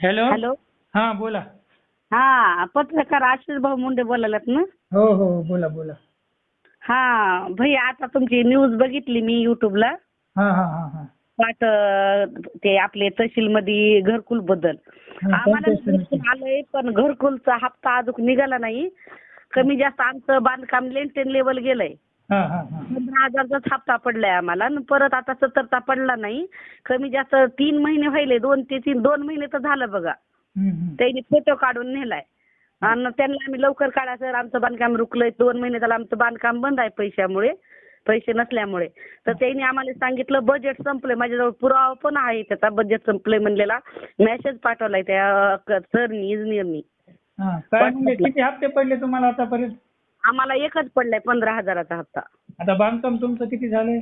Hello? Hello? हा बोला. हा पत्रकार आशिष भाऊ मुंडे बोलायलात ना? हो हो बोला बोला. हा भैया आता तुमची न्यूज बघितली मी युट्यूबला हा हा हा हा. ते आपले तहसील मध्ये घरकुलबद्दल हा, आम्हाला कोणत्या घरकुल आलंय पण घरकुलचा हप्ता अजून निघाला नाही. कमी जास्त आमचं बांधकाम लेंटेन लेवल गेलंय. हा हा हा. हजारचाच हप्ता पडलाय आम्हाला आणि परत आता सत्तरचा पडला नाही. कमी जास्त तीन महिने व्हायले दोन ते तीन दोन महिने तर झालं बघा. त्यांनी फोटो काढून नेलाय. आणि त्यांना आम्ही लवकर काढा सर आमचं बांधकाम रुकलंय दोन महिने झालं आमचं बांधकाम बंद आहे पैशामुळे पैसे नसल्यामुळे. तर त्यांनी आम्हाला सांगितलं बजेट संपलंय माझ्याजवळ पुरावा पण आहे त्याचा बजेट संपलंय म्हणलेला. मेसेज पाठवलाय त्या सरनी इंजिनियरनी काय किती हप्ते पडले तुम्हाला आतापर्यंत? आम्हाला एकच पडलाय पंधरा हजाराचा हप्ता. आता बांधकाम तुमचं किती झालंय?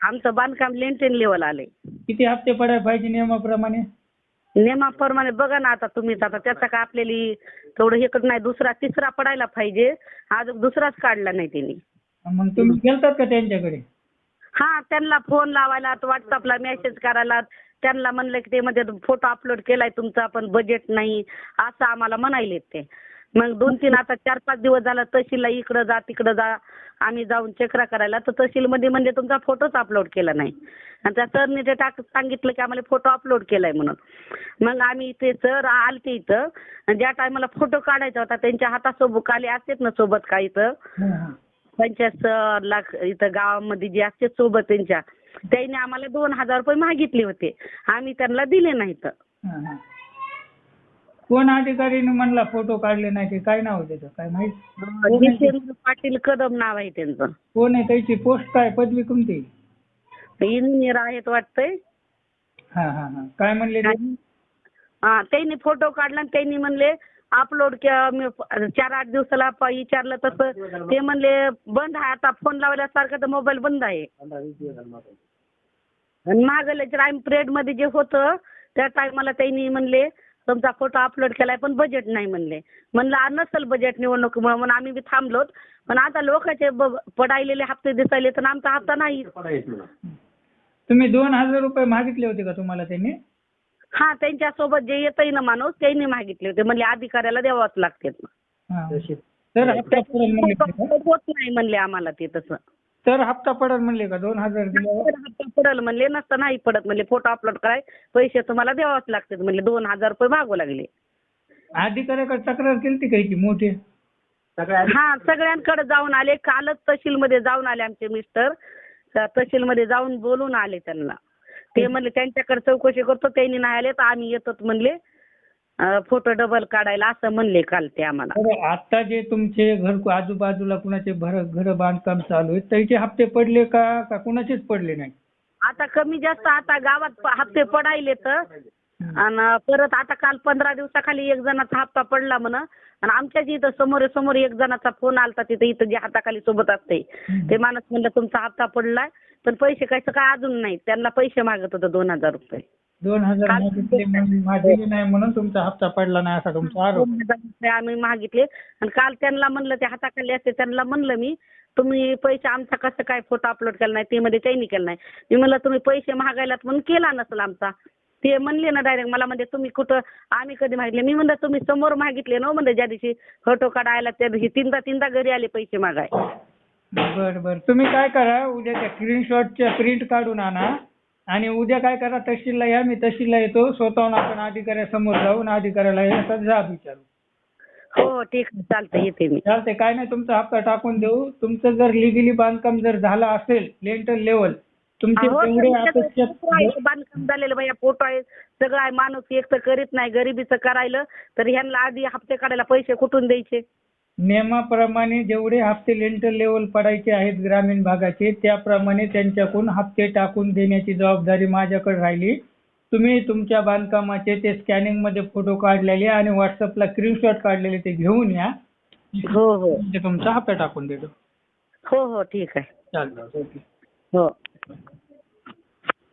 आमचं बांधकाम लेंटेन लेवल आलंय. किती हप्ते पडायला पाहिजे नियमाप्रमाणे? नियमाप्रमाणे बघा ना आता तुम्हीच आता त्याचा का आपल्याला हे करत नाही दुसरा तिसरा पडायला पाहिजे. अजून दुसराच काढला नाही त्यांनी. मग तुम्ही गेलतात का त्यांच्याकडे? हा त्यांना फोन लावायला व्हॉट्सअपला मेसेज करायला त्यांना म्हणलं की ते मध्ये फोटो अपलोड केलाय तुमचा पण बजेट नाही. असं आम्हाला म्हणायले ते. मग दोन तीन आता चार पाच दिवस झाला तहसीलला इकडं जा तिकडं जा आम्ही जाऊन चक्रा करायला. तर तहसीलमध्ये म्हणजे तुमचा फोटोच अपलोड केला नाही. आणि त्या सरने ते टाक सांगितलं की आम्हाला फोटो अपलोड केलाय म्हणून. मग आम्ही ते सर आलते इथं. आणि ज्या टायमाला फोटो काढायचा होता त्यांच्या हातासोबत खाली असतेत ना सोबत काय इथं. पंचायत सर लाख इथं गावामध्ये जे असते सोबत त्यांच्या त्यांनी आम्हाला दोन हजार रुपये मागितले होते. आम्ही त्यांना दिले नाहीत. कोण अधिकारीने म्हणला फोटो काढले नाही ते काय नाव त्याचं? काय माहीत? पाटील कदम नाव आहे त्यांचं. कोण आहे त्याची पोस्ट काय पदवी कोणती? इंजिनियर आहेत वाटतंय. हा हा हा. काय म्हणले ते? हा त्यांनी फोटो काढला आणि त्यांनी म्हणले अपलोड चार आठ दिवसाला प- विचारलं तसं. ते म्हणले बंद आहे आता फोन लावल्या सारखं तर मोबाईल बंद आहे. आणि मागल्या टाइम पिरियडमध्ये जे होतं त्या टायमाला त्यांनी म्हणले तुमचा फोटो अपलोड केलाय पण बजेट नाही म्हणले. म्हणलं आ, नसेल बजेट निवडणुकीमुळे म्हणून आम्ही बी थांबलोत. पण आता लोकांचे ब- पडायलेले हप्ते दिसायले तर आमचा हप्ता नाही. तुम्ही दोन हजार रुपये मागितले होते का तुम्हाला त्यांनी? हा त्यांच्यासोबत जे येतंय ना माणूस त्यांनी मागितले होते. म्हणले अधिकाऱ्याला द्यावाच लागते हा. तर हप्ता पडेल म्हणले का? होत नाही म्हणले आम्हाला ते तसं. तर हप्ता पडेल म्हणले का? दोन हजार दिल्यावर हप्ता पडल म्हणले नसतं नाही पडत म्हणले फोटो अपलोड कराय पैसे तुम्हाला द्यावाच लागतात म्हणले दोन हजार रुपये मागू लागले. अधिकाऱ्याकडे तक्रार केली का याची मोठी? हा सगळ्यांकडे जाऊन आले कालच तहसीलमध्ये जाऊन आले आमचे मिस्टर. तर तहसीलमध्ये जाऊन बोलून आले त्यांना. ते म्हणले त्यांच्याकडे चौकशी करतो त्यांनी नाही आले तर आम्ही येतो म्हणले. फोटो डबल काढायला असं म्हणले काल ते आम्हाला. बरं, आता जे तुमचे घर आजूबाजूला कुणाचे घर घर बांधकाम चालू आहे त्याचे हप्ते पडले का का कुणाचेच पडले नाही? आता कमी जास्त आता गावात प- हप्ते पडायले तर. आणि परत आता काल पंधरा दिवसाखाली एक जणाचा हप्ता पडला म्हण. आणि आमच्याच इथं समोर समोर एक जणाचा फोन आलता तिथे इथं जे हाताखाली सोबत असते ते माणूस म्हणलं तुमचा हप्ता पडलाय पण पैसे कायचं काय अजून नाही. त्यांना पैसे मागत होतं दोन हजार रुपये. दोन हजार मागितले म्हणून नाही म्हणून तुमचा हप्ता पडला नाही असा तुमचा आरोप दोन हजार रुपये आम्ही मागितले. आणि काल त्यांना म्हणलं ते हाताखाली असते त्यांना म्हणलं मी तुम्ही पैसे आमचा कसं काय फोटो अपलोड केला नाही ते मध्ये त्यांनी केला नाही. मी म्हणलं तुम्ही पैसे मागायलात म्हणून केला नसेल आमचा. ते म्हणले ना डायरेक्ट मला म्हणजे तुम्ही कुठं आम्ही कधी मागितले? मी म्हणलं तुम्ही समोर मागितले ना म्हणजे ज्या दिवशी फोटो काढायला त्या दिवशी तीनदा तीनदा घरी आले पैसे मागाय. बर बर. तुम्ही काय करा उद्या त्या स्क्रीनशॉटच्या प्रिंट काढून आणा. आणि उद्या काय करा तहसीलला या मी तहसीलला येतो. स्वतःहून आपण अधिकाऱ्यासमोर जाऊन अधिकाऱ्याला हे असं जाब विचारू. हो हो ठीक आहे. चालतंय येते मी. चालतंय. काय नाही तुमचा हप्ता टाकून देऊ. तुमचं जर लिगली बांधकाम जर झालं असेल लेंटर लेवल तुमचे आहे, अपेक्षित बांधकाम झालेलं. बाया फोटो आहे. सगळं आहे माणूस एक तर करीत नाही गरिबीचं करायला तर ह्यांना आधी हप्ते काढायला पैसे कुठून द्यायचे? नियमाप्रमाणे जेवढे हप्ते लेंटर लेवल पडायचे आहेत ग्रामीण भागाचे त्याप्रमाणे त्यांच्याकडून हप्ते टाकून देण्याची जबाबदारी माझ्याकडे राहिली. तुम्ही तुमच्या बांधकामाचे ते स्कॅनिंगमध्ये फोटो काढलेले आणि व्हॉट्सअपला स्क्रीनशॉट काढलेले ते घेऊन या. हो हो. म्हणजे तुमचा हप्ता टाकून देतो. हो हो ठीक आहे. चालतं ओके. हो.